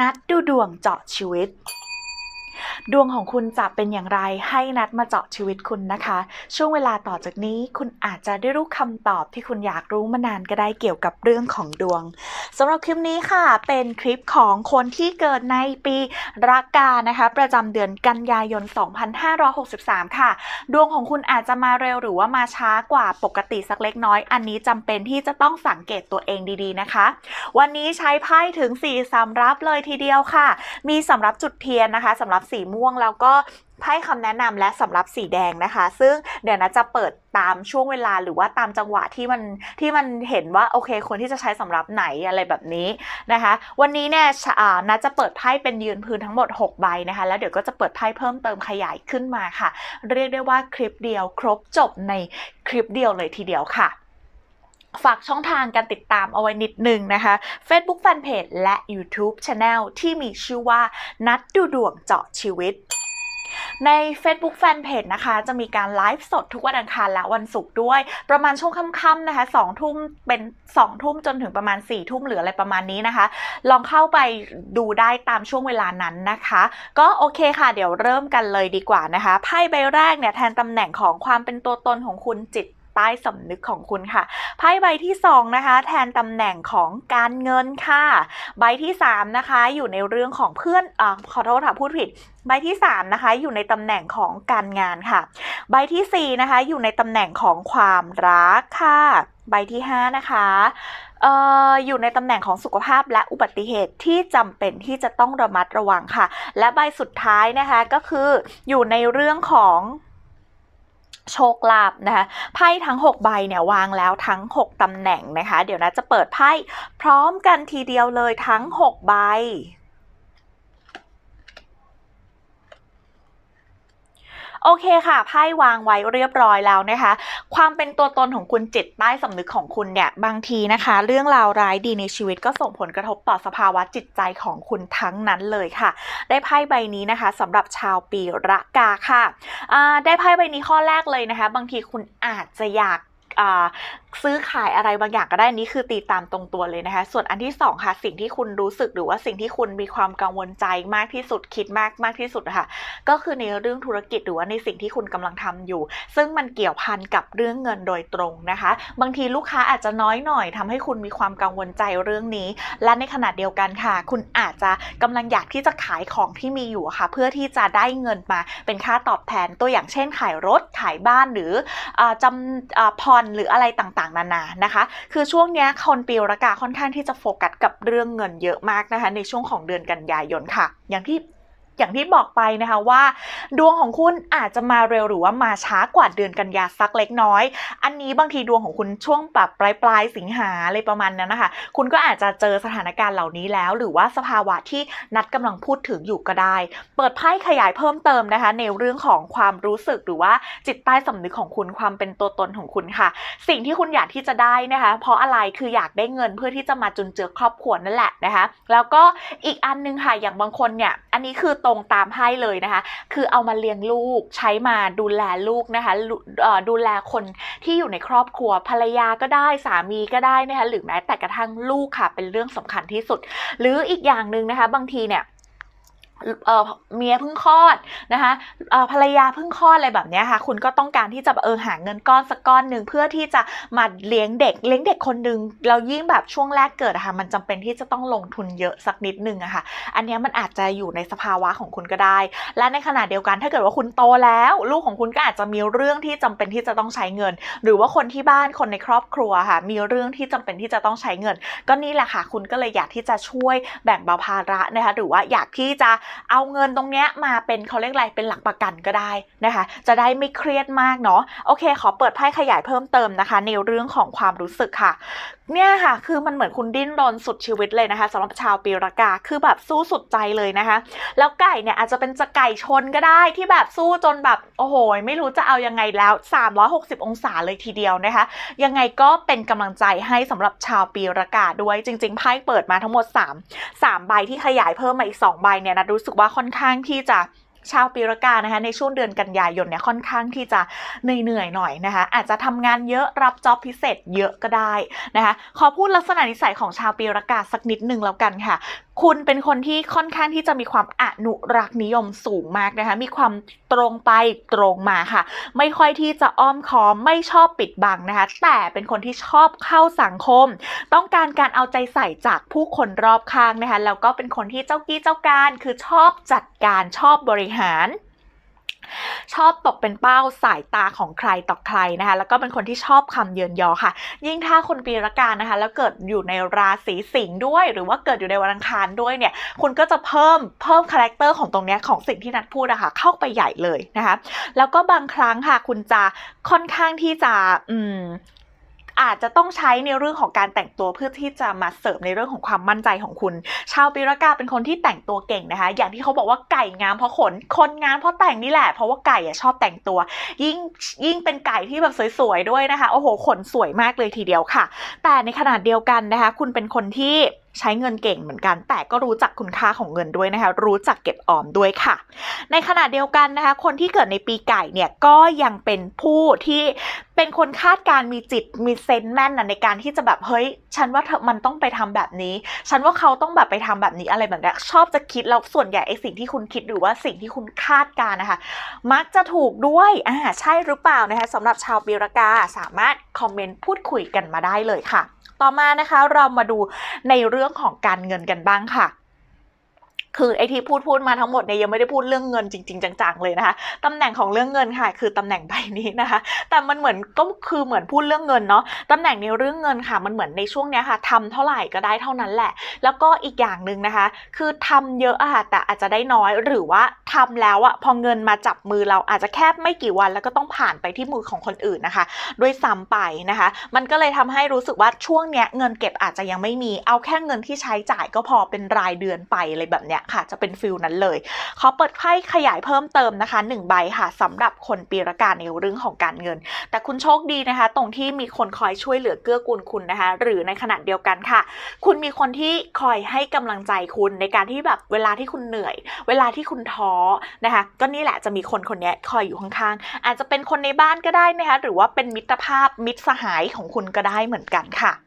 นัดดูดวงเจาะชีวิต ดวงของคุณจะเป็นอย่างไรให้นัดมาเจาะชีวิตคุณนะคะ ช่วงเวลาต่อจากนี้คุณอาจจะได้รู้คำตอบที่คุณอยากรู้มานานก็ได้เกี่ยวกับเรื่องของดวงสำหรับคลิปนี้ค่ะ เป็นคลิปของคนที่เกิดในปีรักกานะคะ ประจำเดือนกันยายน 2563 ค่ะ ดวงของคุณอาจจะมาเร็วหรือว่ามาช้ากว่าปกติสักเล็กน้อย อันนี้จำเป็นที่จะต้องสังเกตตัวเองดีๆนะคะ วันนี้ใช้ไพ่ถึง 4สำรับเลยทีเดียวค่ะ มีสำรับจุดเทียนนะคะสำหรับสีม่วง่วงแล้วก็ไพ่คำแนะนำและสำหรับสีแดงนะคะ ซึ่งเดี๋ยวนะจะเปิดตามช่วงเวลาหรือว่าตามจังหวะที่มันที่มันเห็นว่าโอเคคนที่จะใช้สำหรับไหนอะไรแบบนี้นะคะ วันนี้เนี่ยน่านัดจะเปิดไพ่เป็นยืนพื้นทั้งหมด 6 ใบนะคะ แล้วเดี๋ยวก็จะเปิดไพ่เพิ่มเติมขยายขึ้นมาค่ะ เรียกได้ว่าคลิปเดียวครบจบในคลิปเดียวเลยทีเดียวค่ะ ฝากช่องทางการติดตามเอาไว้นิดนึงนะคะ Facebook Fanpage และ YouTube Channel ที่มีชื่อว่านัดดูดวงเจาะชีวิตใน Facebook Fanpage นะคะ จะมีการไลฟ์สดทุกวันอังคารและวันศุกร์ด้วย ประมาณช่วงค่ำๆนะคะ2ทุ่มเป็น2ทุ่มจนถึงประมาณ4ทุ่มหรืออะไรประมาณนี้นะคะ ลองเข้าไปดูได้ตามช่วงเวลานั้นนะคะ ก็โอเคค่ะ เดี๋ยวเริ่มกันเลยดีกว่านะคะไพ่ใบแรกเนี่ยแทนตำแหน่งของความเป็นตัวตนของคุณจิต ใต้สำนึกของคุณค่ะ ไพ่ใบที่ 2 นะคะ แทนตำแหน่งของการเงินค่ะ ใบที่ 3 นะคะ อยู่ในเรื่องของเพื่อนอขอโทษค่ะพูดผิดใบที่3นะคะอยู่ในตำแหน่งของการงานค่ะ ใบทีสี่4นะคะอยู่ในตำแหน่งของความรักค่ะ ใบที่5นะคะเอ่ออยู่ในตำแหน่งของสุขภาพและอุบัติเหตุที่จำเป็นที่จะต้องระมัดระวังค่ะ และใบสุดท้ายนะคะก็คืออยู่ในเรื่องของ โชคลาภนะคะไพ่ทั้ง 6 ใบเนี่ยวางแล้วทั้ง 6ตำแหน่งนะคะ เดี๋ยวนะจะเปิดไพ่พร้อมกันทีเดียวเลยทั้ง 6 ใบ โอเคค่ะไพ่วางไว้เรียบร้อยแล้วนะคะ ความเป็นตัวตนของคุณจิตใต้สำนึกของคุณเนี่ยบางทีนะคะ เรื่องราวร้ายดีในชีวิตก็ส่งผลกระทบต่อสภาวะจิตใจของคุณทั้งนั้นเลยค่ะ ได้ไพ่ใบนี้นะคะสำหรับชาวปีระกาค่ะได้ไพ่ใบนี้ข้อแรกเลยนะคะ บางทีคุณอาจจะอยาก ซื้อขายอะไรบางอย่างก็ได้นี่คือตีตามตรงตัวเลยนะคะ ส่วนอันที่สองค่ะ สิ่งที่คุณรู้สึกหรือว่าสิ่งที่คุณมีความกังวลใจมากที่สุดคิดมากมากที่สุดนะคะก็คือในเรื่องธุรกิจหรือว่าในสิ่งที่คุณกำลังทำอยู่ ซึ่งมันเกี่ยวพันกับเรื่องเงินโดยตรงนะคะ บางทีลูกค้าอาจจะน้อยหน่อยทำให้คุณมีความกังวลใจเรื่องนี้ และในขณะเดียวกันค่ะ คุณอาจจะกำลังอยากที่จะขายของที่มีอยู่ะค่ะ เพื่อที่จะได้เงินมาเป็นค่าตอบแทนตัวอย่างเช่น ขายรถขายบ้านหรืออาจำอ่าผ่อนหรืออะไรต่างๆ นานานะคะ คือช่วงนี้คนปีรากาค่อนข้างที่จะโฟกัสกับเรื่องเงินเยอะมากนะคะ ในช่วงของเดือนกันยายนค่ะ อย่างที่ อย่างที่บอกไปนะคะว่า ดวงของคุณอาจจะมาเร็วหรือว่ามาช้ากว่าเดือนกันยาสักเล็กน้อย อันนี้บางทีดวงของคุณช่วงแบบปลายปลายสิงหาอะไรประมาณนั้นนะคะ คุณก็อาจจะเจอสถานการณ์เหล่านี้แล้ว หรือว่าสภาวะที่นัดกำลังพูดถึงอยู่ก็ได้ เปิดไพ่ขยายเพิ่มเติมนะคะ ในเรื่องของความรู้สึกหรือว่าจิตใต้สำนึกของคุณความเป็นตัวตนของคุณค่ะ สิ่งที่คุณอยากที่จะได้นะคะ เพราะอะไรคืออยากได้เงินเพื่อที่จะมาจุนเจือครอบครัวนั่นแหละนะคะ แล้วก็อีกอันนึงค่ะอย่างบางคนเนี่ยอันนี้คือตรงตามให้เลยนะคะ คือเอามาเลี้ยงลูกใช้มาดูแลลูกนะคะดูแลคนที่อยู่ในครอบครัวภรรยาก็ได้สามีก็ได้นะคะหรือแม้แต่กระทั่งลูกค่ะเป็นเรื่องสำคัญที่สุด หรืออีกอย่างหนึ่งนะคะ บางทีเนี่ย เมียเพิ่งคลอดนะคะภรรยาเพิ่งคลอดอะไรแบบนี้ค่ะ คุณก็ต้องการที่จะเออหาเงินก้อนสักก้อนหนึ่งเพื่อที่จะมาเลี้ยงเด็ก เลี้ยงเด็กคนหนึ่งแล้วยิ่งแบบช่วงแรกเกิดอะค่ะ มันจำเป็นที่จะต้องลงทุนเยอะสักนิดนึงอะค่ะ อันนี้มันอาจจะอยู่ในสภาวะของคุณก็ได้ และในขณะเดียวกันถ้าเกิดว่าคุณโตแล้ว ลูกของคุณก็อาจจะมีเรื่องที่จำเป็นที่จะต้องใช้เงิน หรือว่าคนที่บ้านคนในครอบครัวค่ะ มีเรื่องที่จำเป็นที่จะต้องใช้เงิน ก็นี่แหละค่ะ คุณก็เลยอยากที่จะช่วยแบ่งเบาภาระนะคะ หรือว่าอยากที่จะเอาเงินตรงเนี้ยมาเป็นเขาเรียกอะไรเป็นหลักประกันก็ได้นะคะ จะได้ไม่เครียดมากเนาะโอเค ขอเปิดไพ่ขยายเพิ่มเติมนะคะ ในเรื่องของความรู้สึกค่ะ เนี่ยค่ะ คือมันเหมือนคุณดิ้นรนสุดชีวิตเลยนะคะสำหรับชาวปีรากา คือแบบสู้สุดใจเลยนะคะ แล้วไก่เนี่ยอาจจะเป็นจะไก่ชนก็ได้ที่แบบสู้จนแบบโอ้โหไม่รู้จะเอายังไงแล้ว 360 องศาเลยทีเดียวนะคะ ยังไงก็เป็นกำลังใจให้สำหรับชาวปีรากาด้วยจริงๆไพ่เปิดมาทั้งหมด 3 3 ใบที่ขยายเพิ่มมาอีก 2 ใบเนี่ยนะรู้สึกว่าค่อนข้างที่จะ ชาวปีรกานะคะในช่วงเดือนกันยายนเนี่ยค่อนข้างที่จะเหนื่อยๆหน่อยนะคะ อาจจะทำงานเยอะรับจ็อบพิเศษเยอะก็ได้นะคะ ขอพูดลักษณะนิสัยของชาวปีรกาสักนิดนึงแล้วกันค่ะ คุณเป็นคนที่ค่อนข้างที่จะมีความอนุรักษ์นิยมสูงมากนะคะ มีความตรงไปตรงมาค่ะ ไม่ค่อยที่จะอ้อมค้อมไม่ชอบปิดบังนะคะ แต่เป็นคนที่ชอบเข้าสังคม ต้องการการเอาใจใส่จากผู้คนรอบข้างนะคะ แล้วก็เป็นคนที่เจ้ากี้เจ้าการ คือชอบจัดการชอบบริหาร ชอบตกเป็นเป้าสายตาของใครต่อใครนะคะ แล้วก็เป็นคนที่ชอบคำเยินยอค่ะ ยิ่งถ้าคนปีละกานะคะ แล้วเกิดอยู่ในราศีสิงห์ด้วย หรือว่าเกิดอยู่ในวันอังคารด้วยเนี่ย คุณก็จะเพิ่มเพิ่มคาแรคเตอร์ของตรงเนี้ยของสิ่งที่นัดพูดนะคะเข้าไปใหญ่เลยนะคะ แล้วก็บางครั้งค่ะ คุณจะค่อนข้างที่จะอืม อาจจะต้องใช้ในเรื่องของการแต่งตัวเพื่อที่จะมาเสริมในเรื่องของความมั่นใจของคุณ ชาวปีระกาเป็นคนที่แต่งตัวเก่งนะคะ อย่างที่เขาบอกว่าไก่งามเพราะขน คนงามเพราะแต่งนี่แหละ เพราะว่าไก่อะชอบแต่งตัว ยิ่งยิ่งเป็นไก่ที่แบบสวยๆด้วยนะคะ โอ้โห ขนสวยมากเลยทีเดียวค่ะ แต่ในขณะเดียวกันนะคะ คุณเป็นคนที่ ใช้เงินเก่งเหมือนกัน แต่ก็รู้จักคุณค่าของเงินด้วยนะคะ รู้จักเก็บออมด้วยค่ะ ในขณะเดียวกันนะคะ คนที่เกิดในปีไก่เนี่ยก็ยังเป็นผู้ที่เป็นคนคาดการมีจิตมีเซนส์แม่นนะในการที่จะแบบเฮ้ย ฉันว่าเธอมันต้องไปทำแบบนี้ ฉันว่าเขาต้องแบบไปทำแบบนี้อะไรแบบนี้ชอบจะคิดแล้วส่วนใหญ่ไอสิ่งที่คุณคิดหรือว่าสิ่งที่คุณคาดการ์นะคะ มักจะถูกด้วยอ่าใช่หรือเปล่านะคะสำหรับชาวปีรากาสามารถคอมเมนต์พูดคุยกันมาได้เลยค่ะ ต่อมานะคะเรามาดูในเรื่องของการเงินกันบ้างค่ะ คือไอที่พูดพูดมาทั้งหมดเนี่ยยังไม่ได้พูดเรื่องเงินจริง ๆ จังๆเลยนะคะตำแหน่งของเรื่องเงินค่ะ คือตำแหน่งใบนี้นะคะ แต่มันเหมือนก็คือเหมือนพูดเรื่องเงินเนาะตำแหน่งในเรื่องเงินค่ะมันเหมือนในช่วงเนี้ยค่ะทำเท่าไหร่ก็ได้เท่านั้นแหละ แล้วก็อีกอย่างหนึ่งนะคะ คือทำเยอะอะแต่อาจจะได้น้อยหรือว่าทำแล้วอะพอเงินมาจับมือเราอาจจะแค่ไม่กี่วัน แล้วก็ต้องผ่านไปที่มือของคนอื่นนะคะ ด้วยซ้ำไปนะคะ มันก็เลยทำให้รู้สึกว่าช่วงเนี้ยเงินเก็บอาจจะยังไม่มีเอาแค่เงินที่ใช้จ่ายก็พอเป็นรายเดือนไปอะไรแบบเนี้ยค่ะ จะเป็นฟิลนั้นเลย ขอเปิดไพ่ขยายเพิ่มเติมนะคะ1ใบค่ะสำหรับคนปีละกาในเรื่องของการเงิน แต่คุณโชคดีนะคะ ตรงที่มีคนคอยช่วยเหลือเกื้อกูลคุณนะคะ หรือในขณะเดียวกันค่ะ คุณมีคนที่คอยให้กำลังใจคุณในการที่แบบเวลาที่คุณเหนื่อย เวลาที่คุณท้อนะคะ ก็นี่แหละจะมีคนคนนี้คอยอยู่ข้างๆอาจจะเป็นคนในบ้านก็ได้นะคะ หรือว่าเป็นมิตรภาพมิตรสหายของคุณก็ได้เหมือนกันค่ะ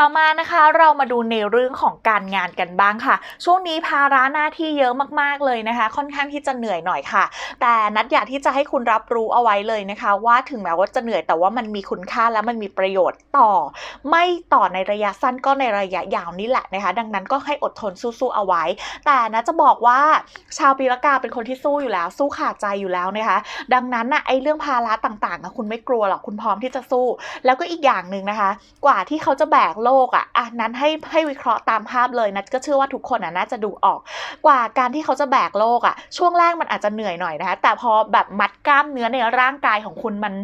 ต่อมานะคะเรามาดูในเรื่องของการงานกันบ้างค่ะ ช่วงนี้ภาระหน้าที่เยอะมากๆเลยนะคะ ค่อนข้างที่จะเหนื่อยหน่อยค่ะ แต่นัดอยากที่จะให้คุณรับรู้เอาไว้เลยนะคะ ว่าถึงแม้ว่าจะเหนื่อยแต่ว่ามันมีคุณค่าและมันมีประโยชน์ต่อ ไม่ต่อในระยะสั้นก็ในระยะยาวนี่แหละนะคะ ดังนั้นก็ให้อดทนสู้ๆเอาไว้ แต่นะจะบอกว่าชาวปีละกาเป็นคนที่สู้อยู่แล้ว สู้ขาดใจอยู่แล้วนะคะ ดังนั้นนะไอ้เรื่องภาระต่างๆนะคุณไม่กลัวหรอกคุณพร้อมที่จะสู้ แล้วก็อีกอย่างหนึ่งนะคะ กว่าที่เขาจะแบกโลกอะอะนั้นให้ให้วิเคราะห์ตามภาพเลยนะก็เชื่อว่าทุกคนอะน่าจะดูออก กว่าการที่เขาจะแบกโลกอะช่วงแรกมันอาจจะเหนื่อยหน่อยนะคะแต่พอแบบมัดกล้ามเนื้อในร่างกายของคุณมัน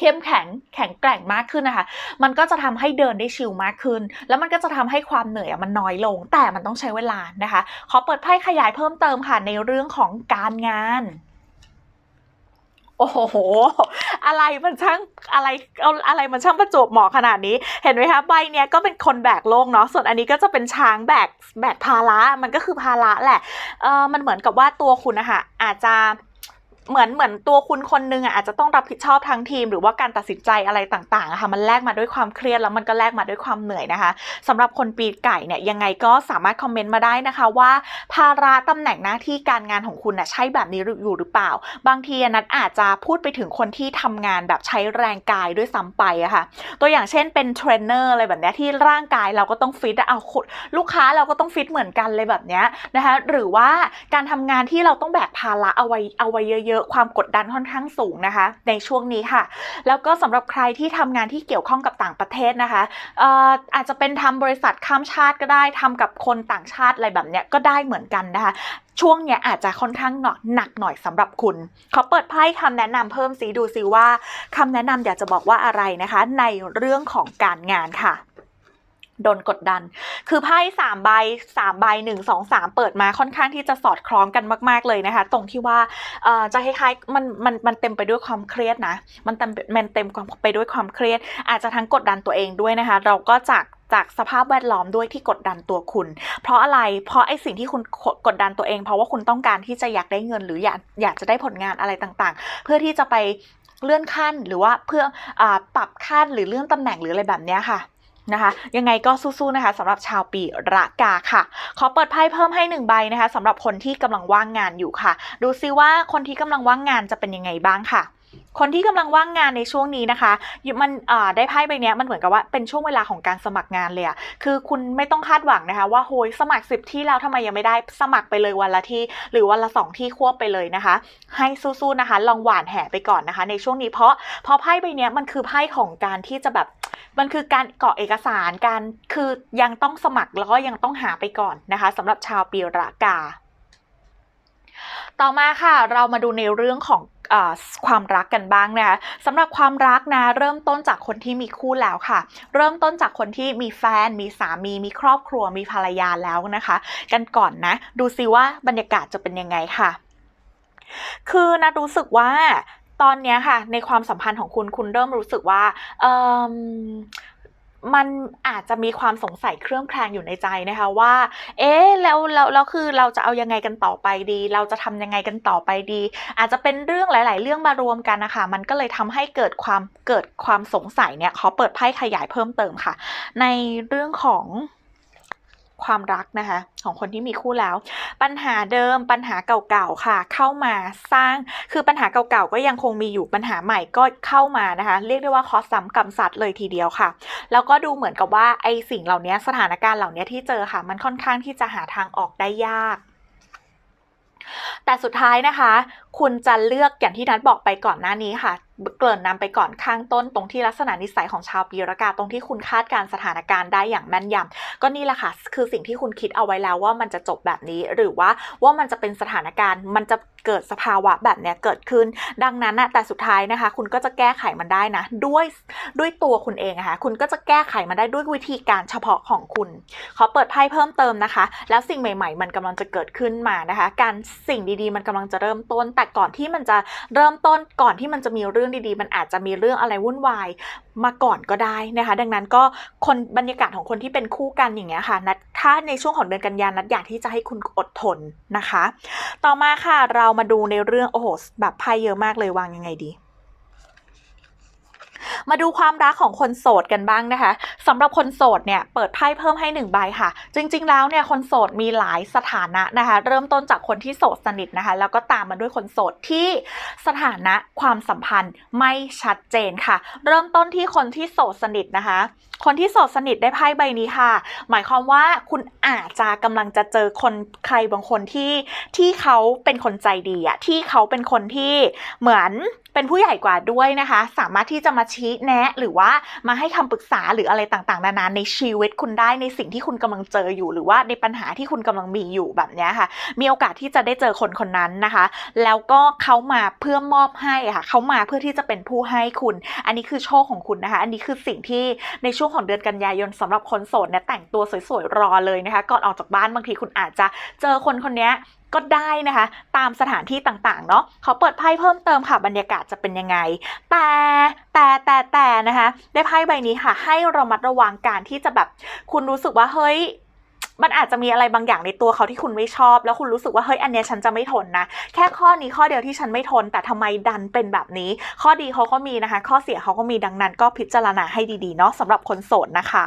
เข้มแข็งแข็งแกร่งมากขึ้นนะคะ มันก็จะทำให้เดินได้ชิลมากขึ้น แล้วมันก็จะทำให้ความเหนื่อยมันน้อยลง แต่มันต้องใช้เวลานะคะ ขอเปิดไพ่ขยายเพิ่มเติมค่ะในเรื่องของการงาน โอ้โห อะไรมันช่างอะไรเอาอะไรมันช่างประจวบเหมาะขนาดนี้ เห็นไหมคะใบเนี้ยก็เป็นคนแบกโลกเนาะส่วนอันนี้ก็จะเป็นช้างแบกแบกภาระมันก็คือภาระแหละเออมันเหมือนกับว่าตัวคุณนะคะอาจจะ เหมือนเหมือนตัวคุณคนนึงอะอาจจะต้องรับผิดชอบทั้งทีม หรือว่าการตัดสินใจอะไรต่างๆอะค่ะมันแลกมาด้วยความเครียดแล้วมันก็แลกมาด้วยความเหนื่อยนะคะสำหรับคนปีไก่เนี่ยยังไงก็สามารถคอมเมนต์มาได้นะคะว่า ภาระตำแหน่งหน้าที่การงานของคุณน่ะใช่แบบนี้อยู่หรือเปล่า บางทีนัดอาจจะพูดไปถึงคนที่ทำงานแบบใช้แรงกายด้วยซ้ำไปอะค่ะ ตัวอย่างเช่นเป็นเทรนเนอร์อะไรแบบนี้ที่ร่างกายเราก็ต้องฟิตเอาลูกค้าเราก็ต้องฟิตเหมือนกันเลยแบบนี้นะคะหรือว่าการทำงานที่เราต้องแบกภาระเอาไว้เอาไว้เยอะๆความกดดันค่อนข้างสูงนะคะ ในช่วงนี้ค่ะ แล้วก็สำหรับใครที่ทำงานที่เกี่ยวข้องกับต่างประเทศนะคะอออาจจะเป็นทำบริษัทข้ามชาติก็ได้ทำกับคนต่างชาติอะไรแบบเนี้ยก็ได้เหมือนกันนะคะ ช่วงเนี้ยอาจจะค่อนข้างหนักหนักหน่อยสำหรับคุณขอเปิดไพ่คำแนะนำเพิ่มสีดูซิว่าคำแนะนำอยากจะบอกว่าอะไรนะคะ ในเรื่องของการงานค่ะ โดนกดดัน คือไพ่สามใบสามใบหนึ่งสองสามเปิดมาค่อนข้างที่จะสอดคล้องกันมาก ๆเลยนะคะ ตรงที่ว่าจะคล้ายๆมันมันมันเต็มไปด้วยความเครียดนะ มันเต็มมันเต็มไปด้วยความเครียด อาจจะทั้งกดดันตัวเองด้วยนะคะ เราก็จากจากสภาพแวดล้อมด้วยที่กดดันตัวคุณ เพราะอะไร เพราะไอสิ่งที่คุณกดดันตัวเอง เพราะว่าคุณต้องการที่จะอยากได้เงิน หรืออยากอยากจะได้ผลงานอะไรต่างๆ เพื่อที่จะไปเลื่อนขั้นหรือว่าเพื่ออปรับขั้นหรือเลื่อนตำแหน่งหรืออะไรแบบเนี้ยค่ะ นะคะ ยังไงก็สู้ๆนะคะสำหรับชาวปีระกาค่ะ ขอเปิดไพ่เพิ่มให้หนึ่งใบนะคะสำหรับคนที่กำลังว่างงานอยู่ค่ะ ดูซิว่าคนที่กำลังว่างงานจะเป็นยังไงบ้างค่ะคนที่กำลังว่างงานในช่วงนี้นะคะ มันได้ไพ่ใบนี้มันเหมือนกับว่าเป็นช่วงเวลาของการสมัครงานเลยอะคือคุณไม่ต้องคาดหวังนะคะ ว่าโหยสมัครสิบที่แล้วทำไมยังไม่ได้สมัครไปเลยวันละที่ หรือวันละสองที่ควบไปเลยนะคะ ให้สู้ๆนะคะ ลองหวานแห่ไปก่อนนะคะ ในช่วงนี้เพราะเพราะไพ่ใบนี้มันคือไพ่ของการที่จะแบบ มันคือการเกาะเอกสารการคือยังต้องสมัครแล้วก็ยังต้องหาไปก่อนนะคะสำหรับชาวปีระกา ต่อมาค่ะเรามาดูในเรื่องของความรักกันบ้างนะคะสำหรับความรักนะเริ่มต้นจากคนที่มีคู่แล้วค่ะ เริ่มต้นจากคนที่มีแฟน มีสามี มีครอบครัวมีภรรยาแล้วนะคะ กันก่อนนะ ดูซิว่าบรรยากาศจะเป็นยังไงค่ะ คือนะรู้สึกว่า ตอนเนี้ยค่ะ ในความสัมพันธ์ของคุณคุณเริ่มรู้สึกว่าเอมมันอาจจะมีความสงสัยเครื่องแคลงอยู่ในใจนะคะว่า เอ๊ะแล้วแล้วแล้วคือเราจะเอายังไงกันต่อไปดี เราจะทำยังไงกันต่อไปดี อาจจะเป็นเรื่องหลาย ๆ เรื่องมารวมกันนะคะมันก็เลยทำให้เกิดความเกิดความสงสัยเนี่ยขอเปิดไพ่ขยายเพิ่มเติมค่ะ ในเรื่องของ ความรักนะคะ ของคนที่มีคู่แล้ว ปัญหาเดิมปัญหาเก่าๆค่ะ เข้ามาสร้างคือปัญหาเก่าๆก็ยังคงมีอยู่ปัญหาใหม่ก็เข้ามานะคะ เรียกได้ว่าคอซ้ำกำซัดเลยทีเดียวค่ะ แล้วก็ดูเหมือนกับว่าไอสิ่งเหล่านี้สถานการณ์เหล่านี้ที่เจอค่ะ มันค่อนข้างที่จะหาทางออกได้ยากแต่สุดท้ายนะคะ คุณจะเลือกอย่างที่นัดบอกไปก่อนหน้านี้ค่ะ เกริ่นนำไปก่อนข้างต้นตรงที่ลักษณะนิสัยของชาวปีรากาตรงที่คุณคาดการสถานการณ์ได้อย่างแม่นยำก็นี่แหละค่ะคือสิ่งที่คุณคิดเอาไว้แล้วว่ามันจะจบแบบนี้ หรือว่าว่ามันจะเป็นสถานการณ์ มันจะเกิดสภาวะแบบเนี้ยเกิดขึ้น ดังนั้นนะแต่สุดท้ายนะคะ คุณก็จะแก้ไขมันได้นะ ด้วยด้วยตัวคุณเองอะคะคุณก็จะแก้ไขมันได้ด้วยวิธีการเฉพาะของคุณขอเปิดไพ่เพิ่มเติมนะคะ แล้วสิ่งใหม่ ๆ มันกำลังจะเกิดขึ้นมานะคะ การสิ่งดีๆ มันกำลังจะเริ่มต้น แต่ก่อนที่มันจะเริ่มต้นก่อนที่มันจะมีเรื่องดีๆ มันอาจจะมีเรื่องอะไรวุ่นวายมาก่อนก็ได้นะคะ ดังนั้นก็คนบรรยากาศของคนที่เป็นคู่กันอย่างเงี้ยค่ะนัดถ้าในช่วงของเดือนกันยานัดอยากที่จะให้คุณอดทนนะคะ ต่อมาค่ะเรามาดูในเรื่องโอ้โหแบบไพ่เยอะมากเลยวางยังไงดี มาดูความรักของคนโสดกันบ้างนะคะสำหรับคนโสดเนี่ยเปิดไพ่เพิ่มให้หนึ่งใบค่ะ จริง ๆ แล้วเนี่ยคนโสดมีหลายสถานะนะคะ เริ่มต้นจากคนที่โสดสนิทนะคะ แล้วก็ตามมาด้วยคนโสดที่สถานะความสัมพันธ์ไม่ชัดเจนค่ะ เริ่มต้นที่คนที่โสดสนิทนะคะ คนที่โสดสนิทได้ไพ่ใบนี้ค่ะ หมายความว่าคุณอาจจะกำลังจะเจอคนใครบางคนที่ที่เขาเป็นคนใจดีอะที่เขาเป็นคนที่เหมือน เป็นผู้ใหญ่กว่าด้วยนะคะ สามารถที่จะมาชี้แนะ หรือว่ามาให้คำปรึกษาหรืออะไรต่างๆ นานาในชีวิตคุณได้ในสิ่งที่คุณกำลังเจออยู่ หรือว่าในปัญหาที่คุณกำลังมีอยู่แบบนี้ค่ะ มีโอกาสที่จะได้เจอคนคนนั้นนะคะ แล้วก็เขามาเพื่อมอบให้ค่ะเขามาเพื่อที่จะเป็นผู้ให้คุณ อันนี้คือโชคของคุณนะคะ อันนี้คือสิ่งที่ในช่วงของเดือนกันยายนสำหรับคนโสดเนี่ยแต่งตัวสวยๆรอเลยนะคะ ก่อนออกจากบ้านบางทีคุณอาจจะเจอคนคนนี้ ก็ได้นะคะ ตามสถานที่ต่างๆเนาะเขาเปิดไพ่เพิ่มเติมค่ะบรรยากาศจะเป็นยังไง แต่แต่แต่แต่นะคะ ได้ไพ่ใบนี้ค่ะ ให้ระมัดระวังการที่จะแบบคุณรู้สึกว่าเฮ้ยมันอาจจะมีอะไรบางอย่างในตัวเขาที่คุณไม่ชอบ แล้วคุณรู้สึกว่าเฮ้ยอันเนี้ยฉันจะไม่ทนนะ แค่ข้อนี้ข้อเดียวที่ฉันไม่ทน แต่ทำไมดันเป็นแบบนี้ ข้อดีเขาก็มีนะคะ ข้อเสียเขาก็มีดังนั้น ก็พิจารณาให้ดีๆเนาะสำหรับคนโสดนะคะ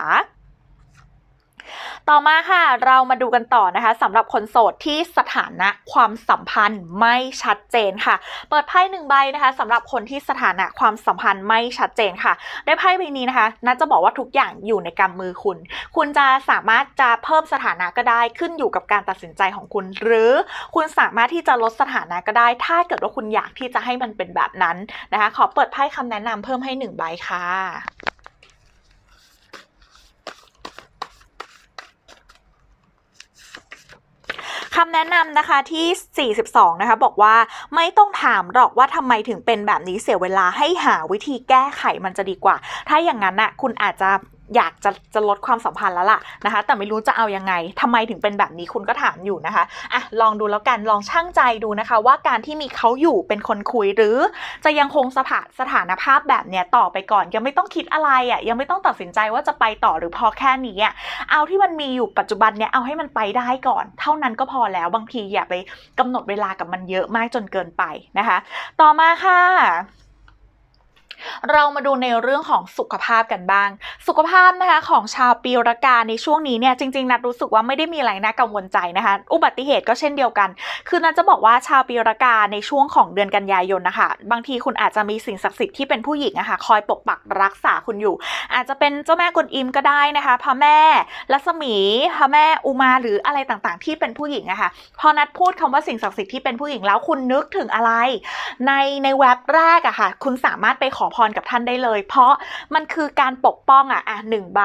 ต่อมาค่ะเรามาดูกันต่อนะคะสำหรับคนโสดที่สถานะความสัมพันธ์ไม่ชัดเจนค่ะ เปิดไพ่หนึ่งใบนะคะสำหรับคนที่สถานะความสัมพันธ์ไม่ชัดเจนค่ะ ได้ไพ่ใบนี้นะคะน่าจะบอกว่าทุกอย่างอยู่ในกำมือคุณ คุณจะสามารถจะเพิ่มสถานะก็ได้ขึ้นอยู่กับการตัดสินใจของคุณ หรือคุณสามารถที่จะลดสถานะก็ได้ ถ้าเกิดว่าคุณอยากที่จะให้มันเป็นแบบนั้นนะคะ ขอเปิดไพ่คำแนะนำเพิ่มให้หนึ่งใบค่ะ คำแนะนำนะคะที่ 42 นะคะบอกว่าไม่ต้องถามหรอกว่าทำไมถึงเป็นแบบนี้เสียเวลาให้หาวิธีแก้ไขมันจะดีกว่า ถ้าอย่างนั้นน่ะคุณอาจจะ อยากจะจะลดความสัมพันธ์แล้วล่ะนะคะ แต่ไม่รู้จะเอายังไงทำไมถึงเป็นแบบนี้คุณก็ถามอยู่นะคะอะลองดูแล้วกันลองช่างใจดูนะคะ ว่าการที่มีเขาอยู่เป็นคนคุยหรือ จะยังคงสถาสถานภาพแบบเนี้ยต่อไปก่อน ยังไม่ต้องคิดอะไรอะยังไม่ต้องตัดสินใจว่าจะไปต่อหรือพอแค่นี้อะเอาที่มันมีอยู่ปัจจุบันเนี้ยเอาให้มันไปได้ก่อน เท่านั้นก็พอแล้วบางทีอย่าไปกำหนดเวลากับมันเยอะมากจนเกินไปนะคะ ต่อมาค่ะ เรามาดูในเรื่องของสุขภาพกันบ้าง สุขภาพนะคะของชาวปีรากาในช่วงนี้เนี่ยจริงๆนัดรู้สึกว่าไม่ได้มีอะไรน่ากังวลใจนะคะ อุบัติเหตุก็เช่นเดียวกัน คือนัดจะบอกว่าชาวปีรากาในช่วงของเดือนกันยายนนะคะบางทีคุณอาจจะมีสิ่งศักดิ์สิทธิ์ที่เป็นผู้หญิงอะคะ่ะคอยปกปักรักษาคุณอยู่ อาจจะเป็นเจ้าแม่กวนอิมก็ได้นะคะพระแม่ลัศมีพระแม่อุมาหรืออะไรต่างๆ ที่เป็นผู้หญิงอะคะ่ะพอนัดพูดคำว่าสิ่งศักดิ์สิทธิ์ที่เป็นผู้หญิงแล้วคุณนึกถึงอะไร ในในเว็บแรกอะค่ะคุณสามารถไปขอพรกับท่านได้เลย เพราะมันคือการปกป้องอะอะหนึ่งใบ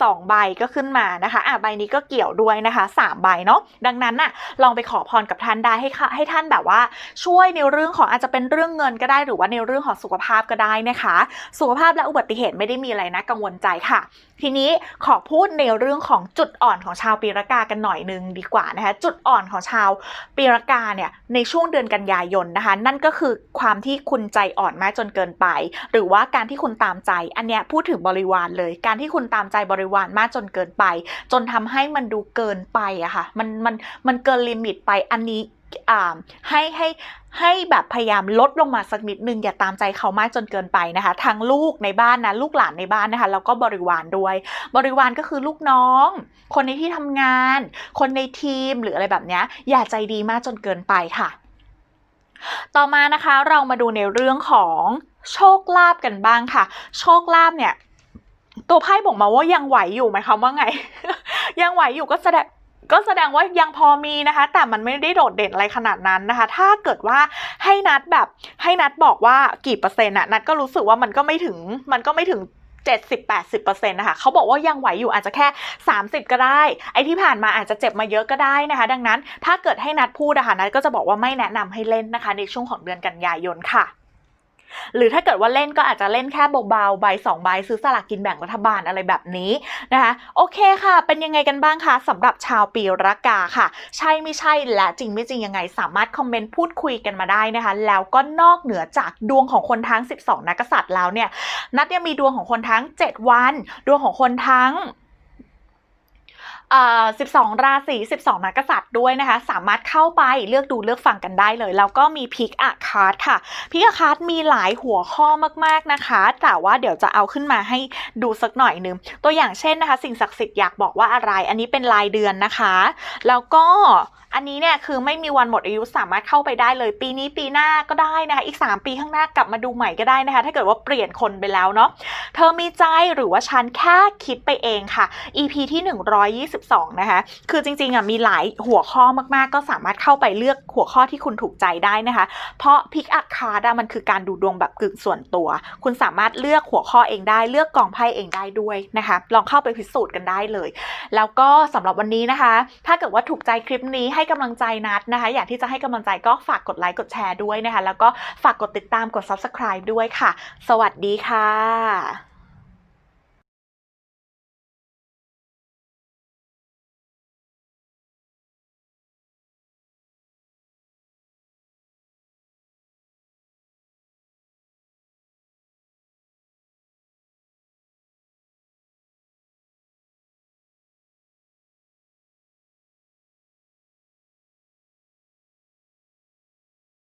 สองใบก็ขึ้นมานะคะอะใบนี้ก็เกี่ยวด้วยนะคะสามใบเนาะดังนั้นน่ะลองไปขอพรกับท่านได้ให้ค่ะให้ท่านแบบว่า ช่วยในเรื่องของอาจจะเป็นเรื่องเงินก็ได้หรือว่าในเรื่องของสุขภาพก็ได้นะคะ สุขภาพและอุบัติเหตุไม่ได้มีอะไรนะกังวลใจค่ะ ทีนี้ขอพูดในเรื่องของจุดอ่อนของชาวปีรากากันหน่อยนึงดีกว่านะคะจุดอ่อนของชาวปีรากาเนี่ยในช่วงเดือนกันยายนนะคะ นั่นก็คือความที่คุณใจอ่อนมากจนเกินไปหรือว่าการที่คุณตามใจ อันเนี้ยพูดถึงบริวารเลย การที่คุณตามใจบริวารมากจนเกินไป จนทำให้มันดูเกินไปอะค่ะ มันมันมันเกินลิมิตไปอันนี้อ่าให้ให้ให้แบบพยายามลดลงมาสักนิดนึงอย่าตามใจเขามากจนเกินไปนะคะทั้งลูกในบ้านนะลูกหลานในบ้านนะคะแล้วก็บริวารด้วย บริวารก็คือลูกน้อง คนในที่ทำงาน คนในทีมหรืออะไรแบบเนี้ยอย่าใจดีมากจนเกินไปค่ะ ต่อมานะคะเรามาดูในเรื่องของโชคลาภกันบ้างค่ะ โชคลาภเนี่ย ตัวไพ่บอกมาว่ายังไหวอยู่ไหมคะว่าไง ยังไหวอยู่ก็แสดงก็แสดงว่ายังพอมีนะคะ แต่มันไม่ได้โดดเด่นอะไรขนาดนั้นนะคะ ถ้าเกิดว่าให้นัดแบบให้นัดบอกว่ากี่เปอร์เซ็นต์อะนัดก็รู้สึกว่ามันก็ไม่ถึงมันก็ไม่ถึง 70-80%นะคะเขาบอกว่ายังไหวอยู่อาจจะแค่ 30 ก็ได้ ไอ้ที่ผ่านมาอาจจะเจ็บมาเยอะก็ได้นะคะ ดังนั้นถ้าเกิดให้นัดพูดนะคะนัดก็จะบอกว่าไม่แนะนำให้เล่นนะคะ ในช่วงของเดือนกันยายนค่ะ หรือถ้าเกิดว่าเล่นก็อาจจะเล่นแค่เบาๆใบสองใบซื้อสลากกินแบ่งรัฐบาลอะไรแบบนี้นะคะโอเคค่ะ เป็นยังไงกันบ้างคะสำหรับชาวปีรากาค่ะ ใช่ไม่ใช่และจริงไม่จริงยังไง สามารถคอมเมนต์พูดคุยกันมาได้นะคะ แล้วก็นอกเหนือจากดวงของคนทั้ง 12 นักกษัตริย์แล้วเนี่ยนัดยังมีดวงของคนทั้ง 7 วัน ดวงของคนทั้ง 12 ราศี 12 นักกษัตริย์ด้วยนะคะ สามารถเข้าไปเลือกดูเลือกฟังกันได้เลย แล้วก็มีพิกอะคาร์ดค่ะ พิกอะคาร์ดมีหลายหัวข้อมากๆนะคะ แต่ว่าเดี๋ยวจะเอาขึ้นมาให้ดูสักหน่อยนึง ตัวอย่างเช่นนะคะ สิ่งศักดิ์สิทธิ์อยากบอกว่าอะไร อันนี้เป็นรายเดือนนะคะ แล้วก็อันนี้เนี่ยคือไม่มีวันหมดอายุสามารถเข้าไปได้เลยปีนี้ปีหน้าก็ได้นะคะอีก 3 ปีข้างหน้ากลับมาดูใหม่ก็ได้นะคะ ถ้าเกิดว่าเปลี่ยนคนไปแล้วเนาะเธอมีใจหรือว่าฉันแค่คิดไปเองค่ะ EP ที่122นะคะ คือจริงๆอะมีหลายหัวข้อมากๆ ก็สามารถเข้าไปเลือกหัวข้อที่คุณถูกใจได้นะคะ เพราะพิกอั c คาร์ดมันคือการดูดวงแบบกึ่งส่วนตัว คุณสามารถเลือกหัวข้อเองได้ เลือกกองไพ่เองได้ด้วยนะคะ ลองเข้าไปพิสูจน์กันได้เลย แล้วก็สำหรับวันนี้นะคะ ถ้าเกิดว่าถูกใจคลิปนี้ให้กำลังใจนัดนะคะ อยากที่จะให้กำลังใจก็ฝากกดไลค์กดแชร์ด้วยนะคะ แล้วก็ฝากกดติดตามกด subscribe ด้วยค่ะ สวัสดีค่ะ